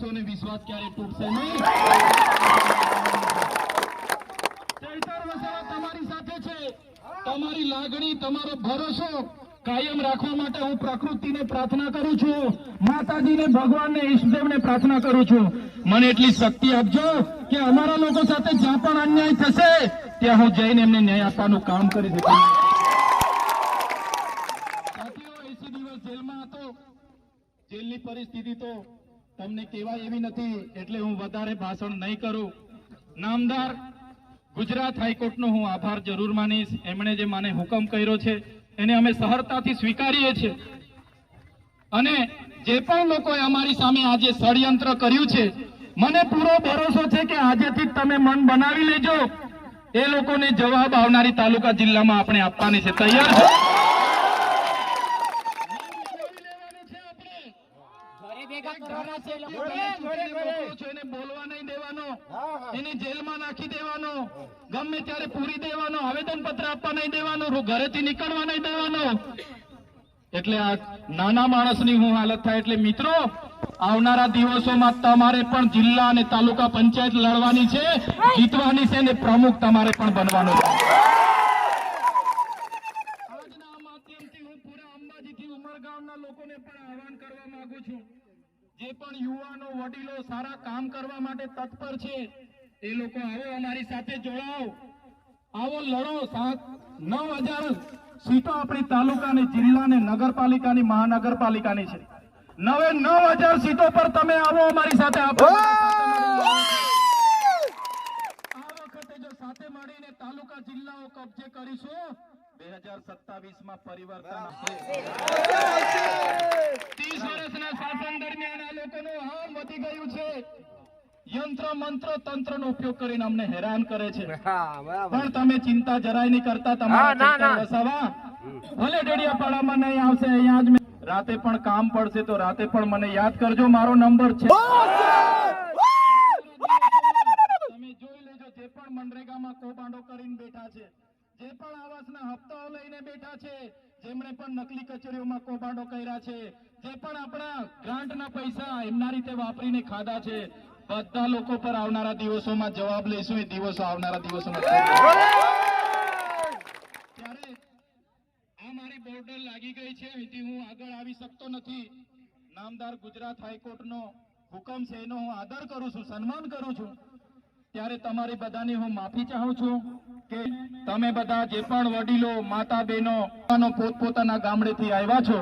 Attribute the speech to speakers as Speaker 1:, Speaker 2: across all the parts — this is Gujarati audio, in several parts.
Speaker 1: ભરોસો ને વિશ્વાસ ક્યારે તૂટશે નહીં? તમારી લાગણી, તમારો ભરોસો કાયમ રાખવા માટે હું પ્રકૃતિને પ્રાર્થના કરું છું. માતાજીને, ભગવાનને ઈષ્ટદેવને પ્રાર્થના કરું છું. મને એટલી શક્તિ આપજો કે અમારા લોકો સાથે જ્યાં પણ અન્યાય થશે, ત્યાં હું જઈને એમને ન્યાય આપવાનું કામ કરી શકું જેલમાં હતો. જેલની પરિસ્થિતિ તો તમને કહેવાય એવી નથી, એટલે હું વધારે ભાષણ નહીં કરું. નામદાર ગુજરાત હાઈકોર્ટનો હું આભાર જરૂર માનીશ. એમણે જે મને હુકમ કર્યો છે, એને અમે સહરતાથી સ્વીકારીએ છીએ. અને જે પણ લોકોએ અમારી સામે આજે ષડયંત્ર કર્યું છે, મને પૂરો ભરોસો છે કે આજેથી તમે મન બનાવી લેજો. એ લોકોને જવાબ આવનારી તાલુકા જિલ્લામાં આપણે આપવાની છે. તૈયાર છો
Speaker 2: ઘરે ભેગા કરવાના છે એ લોકો
Speaker 1: મોકલો એને બોલવા નહીં દેવાનો. એને જેલમાં નાખી દેવાનો. ગમે ત્યારે પૂરી દેવાનો આવેદન પત્ર આપવા નહીં દેવાનું ઘરેથી નીકળવા નહીં દેવાનો. એટલે આ નાના માણસની હું હાલત થાય એટલે મિત્રો આવનારા દિવસોમાં તમારે પણ જિલ્લા અને તાલુકા પંચાયત લડવાની છે જીતવાની છે અને પ્રમુખ તમારે પણ બનવાનું છે. આજના માધ્યમથી હું પૂરા અંબાજીથી ઉમરગામના લોકોને પણ આહવાન કરવા માંગુ છું. જે પણ યુવાનો વડીલો સારા કામ કરવા માટે તત્પર છે એ લોકો આવો અમારી સાથે જોડાઓ. આવો લડો સાત નવ હજાર સીટો આપણી તાલુકા અને જિલ્લા અને નગરપાલિકાની મહાનગરપાલિકાની છે. નવે નવ હજાર સીટો પર તમે આવો અમારી સાથે આપો આ વખતે જો સાથે મળીને તાલુકા જિલ્લાઓ કબજે કરીશું બે હજાર સત્તાવીસમાં પરિવર્તન ત્રીસ વર્ષના શાસન દરમિયાન આ લોકોનું હામ વધી ગયું છે. યંત્ર મંત્ર તંત્ર નો ઉપયોગ કરીને અમને હેરાન કરે છે. પણ તમે ચિંતા જરાય નહીં કરતા તમારા વસાવા. ભલે ડેડિયાપાડામાં નહીં આવશે અહીંયા જ રાતે પણ કામ પડશે તો રાતે પણ મને યાદ કરજો મારો નંબર છે તમે જોઈ લેજો જે પણ મનરેગામાં કૌભાંડો કરીને બેઠા છે જે પણ આવાસના બેઠા છે, જેમણે પણ નકલી કચેરીઓમાં કૌભાંડો કર્યા છે, જે પણ આપણા ગ્રાન્ટના પૈસા એમના રીતે વાપરીને ખાધા છે, બધા લોકો પર આવનારા દિવસોમાં જવાબ લઈશું એ દિવસો આવનારા દિવસોમાં ત્યારે આ મારી બોર્ડર લાગી ગઈ છે, અહીંથી હું આગળ આવી શકતો નથી. નામદાર ગુજરાત હાઈકોર્ટનો હુકમ છે, એનો હું આદર કરું છું, સન્માન કરું છું. ત્યારે તમારી બધાની હું માફી ચાહું છું કે તમે બધા જે પણ વડીલો માતા બહેનો પોતપોતાના ગામડેથી આવ્યા છો,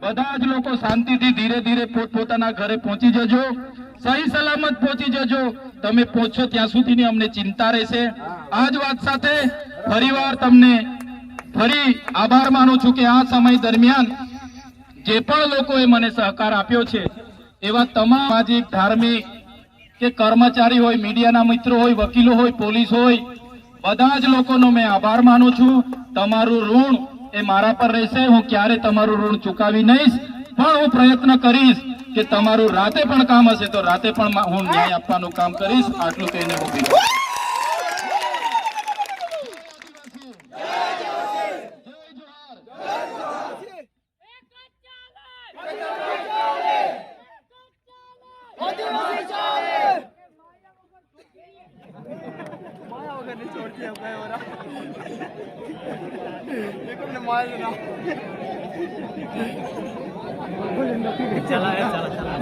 Speaker 1: બધા જ લોકો શાંતિથી ધીરે ધીરે પોતપોતાના ઘરે પહોંચી જજો. સહી સલામત પહોંચી જજો. તમે પહોંચશો ત્યાં સુધીની અમને ચિંતા રહેશે. આ જ વાત સાથે ફરીવાર તમને ફરી આભાર માનું છું કે આ સમય દરમિયાન જે પણ લોકોએ મને સહકાર આપ્યો છે, એવા તમામ સામાજિક, ધાર્મિક કે કર્મચારી હોય, મીડિયાના મિત્રો હોય, વકીલો હોય, પોલીસ હોય, બધા જ લોકોનો મેં આભાર માનું છું. તમારું ઋણ એ મારા પર રહેશે. હું ક્યારે તમારું ઋણ ચૂકાવી નહીશ પણ હું પ્રયત્ન કરીશ કે તમારું રાતે પણ કામ હશે, તો રાતે પણ હું ન્યાય આપવાનું કામ કરીશ. આટલું કહીને હું
Speaker 3: चला चला चला